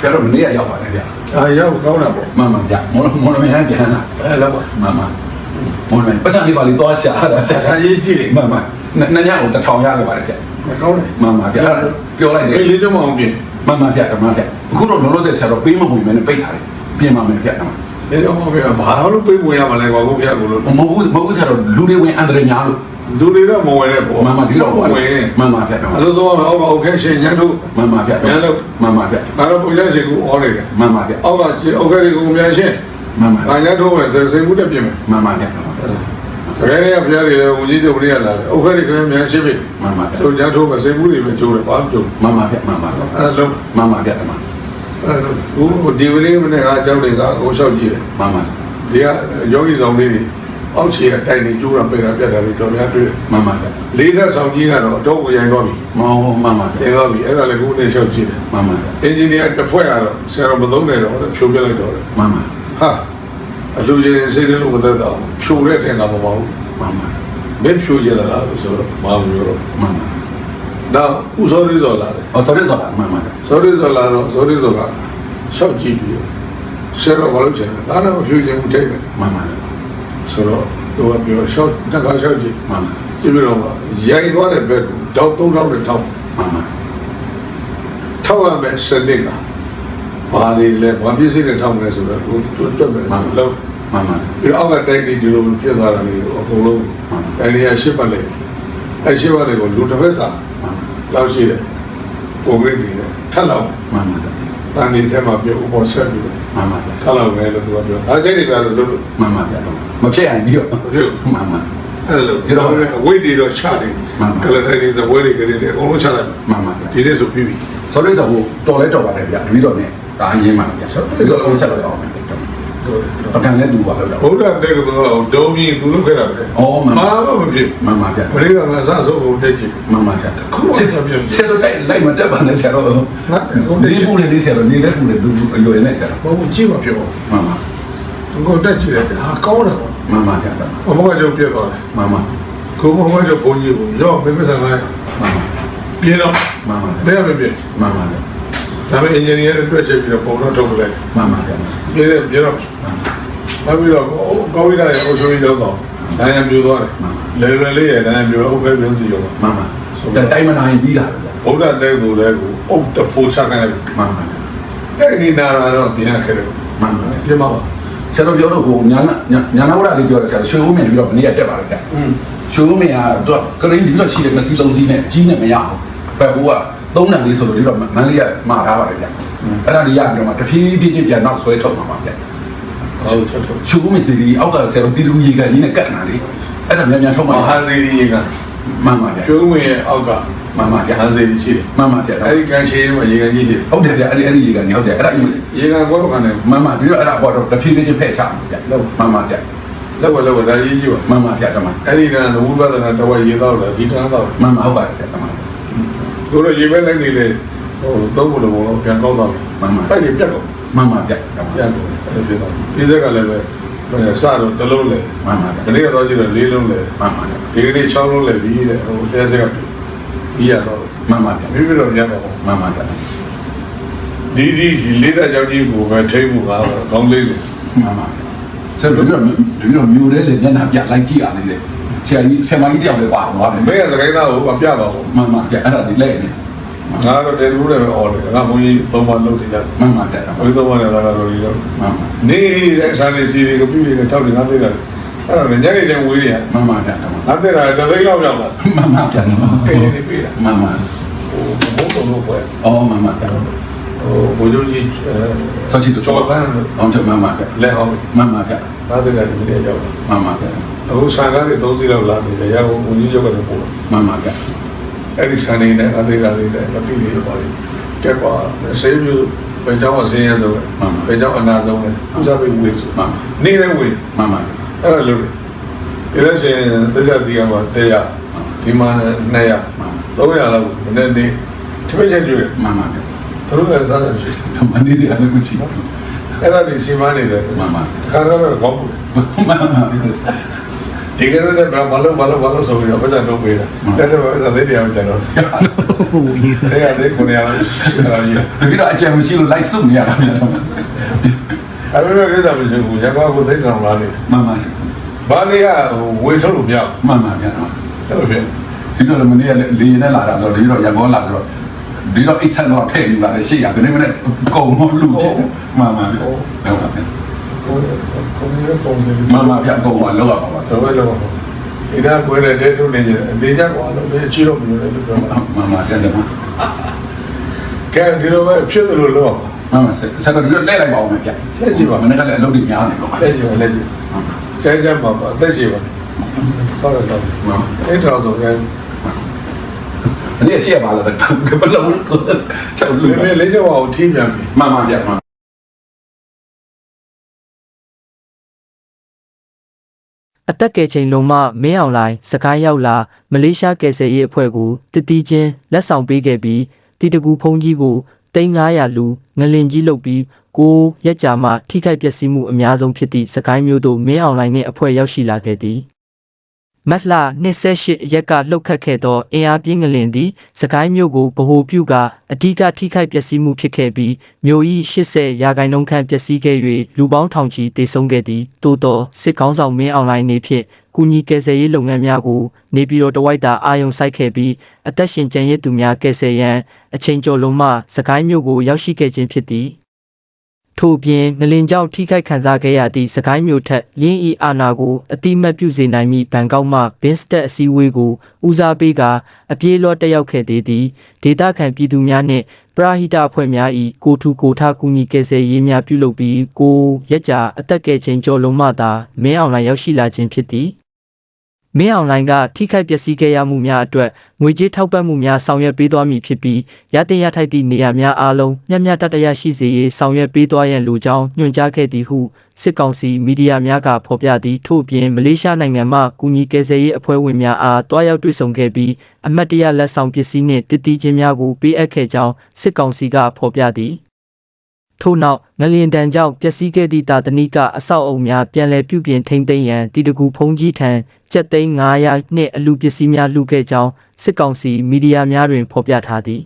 ကျတော့မနေ့ကရောက်ပါတယ်ဗျအာရောက်ကောင်းတာပေါ့မှန်မှန်ဗျမော်မော်လမြိုင်ပြန်လာအဲလောက်ပါမှန်မှန်မော်လမြိုင်ပတ်စံလေးပါလေးသွားရှာတာဆက်ဒါရေးကြည့်တယ်မှန်မှန်နှစ်ညကိုတစ်ထောင်ရခဲ့ပါတယ်ဗျမကောင်းတယ်မှန်မှန်ဗျပြောလိုက်တယ်အေးလေးတော့မအောင်ပြင်မှန်မှန်ဗျဓမ္မဗျအခုတော့လုံးလုံးဆက်ဆက်တော့ပေးမဝင်မဲနဲ့ပိတ်ထားတယ်ပြင်ပါမယ်ဗျဓမ္မလေးတော့မအောင်ပြင်ဘာလို့ပြေးဝင်ရမလဲကွာကိုပြကိုလို့မဟုတ်ဘူးမဟုတ်ဘူးဆက်တော့လူတွေဝင်အန္တရာယ်များလို့ လူတွေတော့မဝင်နဲ့ပေါ့မှန်ပါဒီတော့ဝင်မှန်ပါဖြတ်တော့အလိုတော့အောက်ကအောက်ခဲရှင်ညံတို့မှန်ပါဖြတ်တော့ညံတို့မှန်ပါဖြတ်ဒါတော့ပုံရရှင်ကိုအော်နေတယ်မှန်ပါဖြတ်အောက်ကရှင်အောက်ခဲတွေကိုမြန်ရှင်မှန်ပါဒါညံတို့ဝင်စေစေမှုတက်ပြင်မယ်မှန်ပါဖြတ်တော့တကယ်လည်းဘုရားတွေဝင်ကြီးတို့ပြရလာတယ်အောက်ခဲတွေကမြန်ရှင်ပြီမှန်ပါဖြတ်တို့ညံတို့ဝင်စေမှုတွေပဲကျိုးတယ်ဘာလို့မှန်ပါဖြတ်မှန်ပါအဲ့လိုမှန်ပါဖြတ်တော့အဲ့လိုဒီဝိလေးမနဲ့ကကြောက်တွေကကိုလျှောက်ကြည့်တယ်မှန်ပါဒီကယောဂီဆောင်လေးတွေ အောက်ခြေအတိုင်းနေကျိုးတာပိတ်တာပြတ်တာတွေတော်များတွေ့မှန်မှန်ဗျလေးထပ်ဆောင်ကြီးကတော့တော့ကိုရိုင်းသွားပြီမောမှန်မှန်ဗျရိုင်းသွားပြီအဲ့ဒါလည်းကိုနေလျှောက်ကြည့်တယ်မှန်မှန်ဗျအင်ဂျင်နီယာတစ်ဖွဲ့ကတော့ဆရာတော်မသုံးနဲ့တော့ဖြိုးပြလိုက်တော့တယ်မှန်မှန်ဟာအလူကြီးစိတ်လို့မသက်တော့ဖြိုးတဲ့ထင်ကမပေါ့ဘူးမှန်မှန်မင်းဖြိုးကြတာလားဆိုတော့မအောင်ပြောတော့မှန်မှန်နောက်ဥစောရီစောလာတယ်အော်ဆော်ရဆော်မှန်မှန်ဗျစောရီစောလာတော့စောရီစောကရှောက်ကြည့်ပြီးဆရာတော်ဘာလို့ချင်လဲဒါတော့ဖြိုးခြင်းမထိတ်နဲ့မှန်မှန် ဆိုတော့သူကပြောရှောက်တက်ကရှောက်ကြည့်မှန်ကြည့်ပြီးတော့ရိုက်သွားတဲ့ဘက်ကိုတောက်သုံးတောက်နဲ့ထောက်မှန်မှန်ထောက်ရမယ်စနစ်ကဘာတွေလဲဘာပစ္စည်းတွေထောက်မလဲဆိုတော့ကိုတွတ်တွတ်မယ်လို့မှန်မှန်ပြီးတော့အောက်ကတိုက်တီဒီလိုပြတ်သွားတာလေးကိုအကုန်လုံးအဲဒီကရှစ်ပတ်လေးအဲရှစ်ပတ်လေးကိုလူတစ်ဖက်စာလောက်ရှိတယ်ပုံရိပ်တွေနဲ့ထပ်လောက်မှန်မှန်တန်ဒီထဲမှာပြုတ်ဥပေါ်ဆက်ပြီးတော့ မှန်မှန်ထပ်လောက်မယ်လို့သူကပြောအားချိတ်တွေပြလို့လို့မှန်မှန်ဗျမဖြစ်ရင်ပြီးတော့ပြုတ်မှန်မှန်အဲ့လိုဒီတော့ဝိတ်တွေတော့ချတယ်ကလထိုင်တွေဇဝဲတွေကလေးတွေအကုန်လုံးချလိုက်မှန်မှန်ဒီနေ့ဆိုပြီးပြီဆော်ရဆော်ကိုတော်လဲတော်ပါတယ်ဗျတပီတော့နဲ့ဒါအရင်မှဗျဆော်ရဆော်ဆက်လို့ရအောင် ပကံနဲ့သူပါလို့တော့ဘုရားတဲ့ကတော့ဒုံကြီးသူလုပ်ခဲ့တာပဲအော်မှန်မာမဖြစ်မှန်ပါဗျမလေးကငါစဆုံးကိုတက်ကြည့်မှန်ပါဗျခုမှဆက်ပြန်ဆရာတို့တိုက်လိုက်မတက်ပါနဲ့ဆရာတို့ငါကိုတက်ဒီကြည့်ပူနေလေးဆရာတို့နေလဲပူနေလူအရွယ်နဲ့ဆရာတို့ဘာလို့ကြည့်မဖြစ်ဘူးမှန်ပါကိုတက်ကြည့်တယ်ဟာကောင်းတယ်ပေါ့မှန်ပါဗျဘမကကြောက်ပြတ်သွားတယ်မှန်ပါကိုဘမကကြောက်ဘုံကြီးကိုရော့မင်းမဆန်လိုက်မှန်ပါ ပြင်းတော့မှန်ပါဘယ်ရမပြင်းမှန်ပါဗျ ဒါပေမဲ့အင်ဂျင်နီယာတွေတွေ့ချက်ပြီးတော့ပုံတော့ထုတ်လိုက်မှန်ပါဗျပြင်းတယ်ပြင်းတော့နောက်ပြီးတော့ကောဝိဒရဲ့အုပ်ချုပ်ရေးတော့တော့နိုင်ရမျိုးသွားတယ်လေလွယ်လေးရဲ့နိုင်ရမျိုးဟုတ်ကဲ့ပြင်းစီရောမှန်ပါတိုင်းမနိုင်ပြီးတာဗျဘုရားတဲ့သူလည်းကိုအုတ်တဖိုးချခိုင်းလိုက်မှန်ပါအဲ့ဒီနာလာတော့ပြင်ရခဲ့တယ်မှန်ပါပြင်ပါပါဆရာတို့ပြောတော့ကိုညာနာညာနာဝရလေးပြောတယ်ဆရာရွှေဦးမြင်ပြီးတော့မနေ့ကတက်ပါလေဗျอืมရွှေဦးမြင်ကတော့ကလေးပြီးတော့ရှိတယ်မစီလုံးစီးနဲ့ကြီးနဲ့မရအောင်ဘယ်ဟိုက သုံးနံလေးဆိုလို့ဒီတော့မန်းလေးကမှာထားပါတယ်ဗျအဲ့ဒါလေးရပြီးတော့မှတဖြည်းဖြည်းချင်းပြန်နောက်ဆွဲထုတ်မှာပါဗျဟုတ်ချက်တော့ရွှေဦးမြင်စီဒီအောက်ကဆရာတို့ပြည်သူရေကန်ကြီးနဲ့ကတ်နာလေးအဲ့ဒါမြန်မြန်ထုတ်မမှာဟာသီရိကမှန်ပါဗျကျိုးဝင်ရဲ့အောက်ကမှန်ပါဗျမဟာသီရိရှိတယ်မှန်ပါဗျအဲ့ဒီကန်ရှေးမှာရေကန်ကြီးရှိတယ်ဟုတ်တယ်ဗျအဲ့ဒီအဲ့ဒီရေကန်ကြီးဟုတ်တယ်အဲ့ဒါရေကန်ကောက်ကနေမှန်ပါပြီးတော့အဲ့ဒါပေါ်တော့တဖြည်းဖြည်းချင်းဖဲ့ချမှာဗျမှန်ပါဗျလောက်ဝလောက်ဝဒါရေးကြည့်ပါမှန်ပါဗျဓမ္မအဲ့ဒီကသဝုပဒနာတော့ရေတော့တယ်ဒီတန်းတော့မှန်ပါဟုတ်ပါတယ်ဗျဓမ္မ တို့တော့ရေပဲလိုက်နေလေဟိုသုံးဖို့တော့ဘောပြန်ကောက်တော့မှန်ပါအဲ့ဒီပြတ်တော့မှန်ပါဗျဓမ္မပြတ်တော့အဲ့ဒီပြတ်တော့ဒီစက်ကလည်းပဲစတော့တစ်လုံးလေမှန်ပါဗျဒီနေ့ကတော့ကြည့်တော့လေးလုံးလေမှန်ပါဗျဒီကနေ့6လုံးလေပြီးတဲ့ဟိုဆဲဆက်ကပြီးရတော့မှန်ပါဗျပြီးပြီးတော့ရတော့မှန်ပါဗျဒီဒီလေးတဲ့ကြောင့်ကြီးကိုပဲထိမှုပါတော့ကောင်းလေးတယ်မှန်ပါဆက်ပြီးတော့ဒီတော့မျိုးတဲ့လေညနာပြလိုက်ကြည့်ရသေးတယ် ဆရာကြီးဆရာမကြီးတယောက်လည်းပါသွားတယ်မင်းကစကိုင်းသားကိုမပြပါဘူးမှန်ပါဗျအဲ့ဒါဒီလဲနေငါတော့တယ်ဘူးလည်းပဲအော်တယ်ငါဘုန်းကြီးသုံးပါလုပ်တယ်ကြတယ်မှန်ပါဗျဘယ်တော့မှလည်းလာတော့ဒီတော့မှန်ပါနေတဲ့ဆန်နေစီတွေကပြည့်နေတဲ့၆နေငါသေးတယ်အဲ့တော့ညနေတိုင်းဝေးနေရမှန်ပါဗျဓမ္မငါသေးတာတသိန်းလောက်ရောက်လာမှန်ပါဗျဓမ္မအေးနေပြီလားမှန်ပါဟိုဘုံတော်လို့ပဲအော်မှန်ပါဗျဟိုဘိုးချုပ်ကြီးဆောချစ်တို့ကျော်ပန်းလို့အောင်တယ်မှန်ပါဗျလက်ဟောင်းမှန်ပါဗျငါသေးတာဒီနေ့ရောက်လာမှန်ပါဗျ အခုဆန်ကားတွေ၃စီးလောက်လာနေတယ်ရအောင်ဘုန်းကြီးရောက်တယ်ပို့မှန်ပါဗျအဲ့ဒီဆန်နေနဲ့ငါသေးတာလေးနဲ့မပြီးနေပါဘူးတက်ပါဆေးမျိုးဘယ်ကြောင့်အစင်းရဆုံးလဲဘယ်ကြောင့်အနာဆုံးလဲဥစားပြီးဝေးဆိုမှန်ပါနေလည်းဝေးမှန်ပါအဲ့ဒါလို့ဒီလိုဆိုရင်တရားတီးကမှာတရားဒီမှာ200 300လောက်မနေ့နေ့တပည့်ချက်တွေ့တယ်မှန်ပါဗျသူတို့လည်းစားတယ်ရှိတယ်ဓမ္မနေတယ်လည်းကိုကြည့်အဲ့ဒါဒီစီမံနေတယ်မှန်ပါခါတော့တော့ကောင်းဘူးမှန်ပါဗျ ဒီကနေ့လည်းမလုပ်မလုပ်မလုပ်ဆိုပြီးတော့ပတ်စံတော့ပေးတယ်တဲ့တဲ့ပတ်စံလေးတရားကျန်တော့တဲ့ကလေးကိုနေရာလာကြီးပြီးတော့အကြံမရှိလို့လိုက်စုနေရတာပြန်တော့အဲ့လိုကိစ္စမရှိဘူးရပါကိုသိတယ်လားလေမှန်ပါဘာလေးကဝေထုတ်လို့မရမှန်ပါပြန်တော့ဘူးဟုတ်ပြီဒီတော့လည်းမနေ့ကလေရင်နဲ့လာတာဆိုတော့ဒီတော့ရန်ကုန်လာဆိုတော့ဒီတော့အိတ်ဆက်တော့ထည့်ယူလာတယ်ရှေ့ရဒီနေ့မနေ့ကုံမလူချင်မှန်ပါဗျဟုတ်ပါဗျ ကိုကိုကိုပုံစံမှန်ပါဗျကုံမလောက်ရပါပါတော့ဘယ်လိုဒီကကွဲတဲ့တဲ့ထုတ်နေကြတယ်နေကြကွာလို့အချီတော့ပြောတယ်လို့ပြောမှာမှန်ပါပြန်တယ်မှန်ကဲဒီလိုပဲဖြစ်သလိုလို့ပါဆက်တော့ဒီတော့လဲလိုက်ပါဦးမယ်ဗျမနေ့ကလည်းအလုပ်တွေများနေတော့တဲ့ကြည့်လက်ကြည့်ကျန်းကျန်းပါပါတက်ရှိပါဟုတ်တယ်တော့အဲ့တော့ဆိုရင်အနည်းရှေ့ပါလာတယ်ဘယ်လိုလဲချက်လူဒီနေ့လေးကြောင်ထိပြန်ပြီမှန်ပါဗျမှန် အသက်ကယ်ချိန်လုံးမှမင်းအောင်လိုင်းစကိုင်းရောက်လာမလေးရှားကယ်ဆယ်ရေးအဖွဲ့ကိုတတိချင်းလက်ဆောင်ပေးခဲ့ပြီးတီတကူဖုန်ကြီးကို3900လူငလင်ကြီးလုပ်ပြီးကိုရက်ကြာမှထိခိုက်ပျက်စီးမှုအများဆုံးဖြစ်သည့်စကိုင်းမျိုးတို့မင်းအောင်လိုင်းနှင့်အဖွဲ့ရောက်ရှိလာခဲ့သည် မတ်လာ28ရက်ကလှုပ်ခတ်ခဲ့သောအင်အားပြင်းငလင်သည်စကိုင်းမြို့ကိုဗဟိုပြုကအဓိကထိခိုက်ပျက်စီးမှုဖြစ်ခဲ့ပြီးမြို့၏80ရာခိုင်နှုန်းခန့်ပျက်စီးခဲ့၍လူပေါင်းထောင်ချီတေဆုံးခဲ့သည်သို့သောစစ်ကောင်းဆောင်မင်းအွန်လိုင်းနေဖြင့်ကုညီကယ်ဆယ်ရေးလုပ်ငန်းများကိုနေပြည်တော်တဝိုက်တာအာရုံစိုက်ခဲ့ပြီးအသက်ရှင်ကျန်ရစ်သူများကယ်ဆယ်ရန်အချိန်ကျော်လုံးမှစကိုင်းမြို့ကိုရောက်ရှိခဲ့ခြင်းဖြစ်သည် ထို့ပြင်နလင်ကြောင့်ထိခိုက်ခံစားခဲ့ရသည့်စကိုင်းမြို့ထက်လင်းဤအာနာကိုအတိမတ်ပြုစေနိုင်မည့်ဘန်ကောက်မှဘင်းစတက်အစည်းအဝေးကိုဦးစားပေးကအပြေးလောတက်ရောက်ခဲ့သေးသည်ဒေတာခံပြည်သူများနှင့်ပရာဟိတအဖွဲ့များ၏ကိုထူကိုထကူညီကယ်ဆယ်ရေးများပြုလုပ်ပြီးကိုရက်ကြာအသက်ကယ်ချိန်ကျော်လုံးမှသာမင်းအောင်လိုင်းရောက်ရှိလာခြင်းဖြစ်သည် မင်းအောင်လိုင်းကထိခိုက်ပျက်စီးခဲ့ရမှုများအတွက်ငွေကြေးထောက်ပံ့မှုများဆောင်ရွက်ပေးသွားမည်ဖြစ်ပြီးရတဲ့ရထိုက်သည့်နေရာများအားလုံးမျှမျှတတရရှိစေရေးဆောင်ရွက်ပေးသွားရန်လိုကြောင်းညွှန်ကြားခဲ့သည်ဟုစစ်ကောင်စီမီဒီယာများကဖော်ပြသည်ထို့ပြင်မလေးရှားနိုင်ငံမှကူညီကယ်ဆယ်ရေးအဖွဲ့ဝင်များအားတွားရောက်တွေ့ဆုံခဲ့ပြီးအမတ်တရလက်ဆောင်ပစ္စည်းနှင့်တည်တည်ခြင်းများကိုပေးအပ်ခဲ့ကြောင်းစစ်ကောင်စီကဖော်ပြသည် ထို့နောက်ငလျင်တန်ကြောင့်ပျက်စီးခဲ့သည့်တာတနိကအဆောက်အုံများပြန်လည်ပြုပြင်ထိန်းသိမ်းရန်တီတကူဖုံးကြီးထံကျပ်သိန်း900နှင့်အလူပစ္စည်းများလှူခဲ့ကြောင်းစစ်ကောင်စီမီဒီယာများတွင်ဖော်ပြထားသည်